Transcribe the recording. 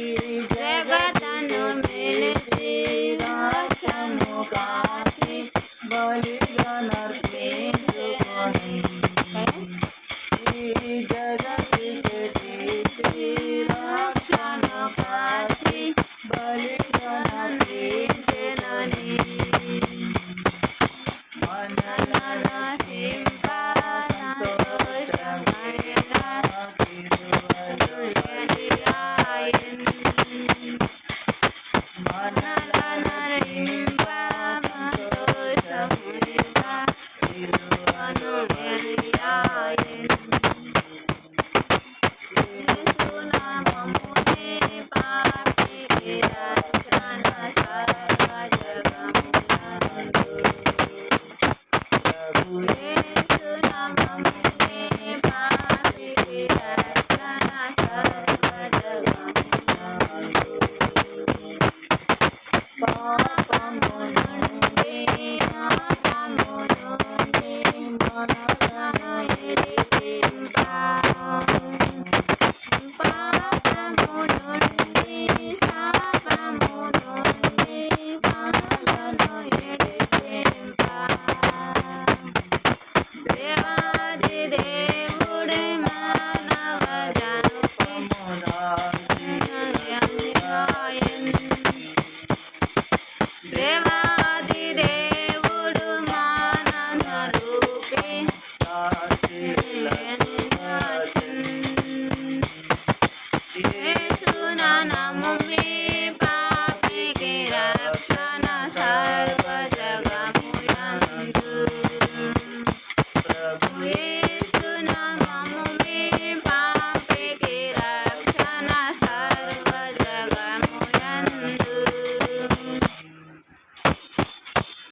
ఈ মনা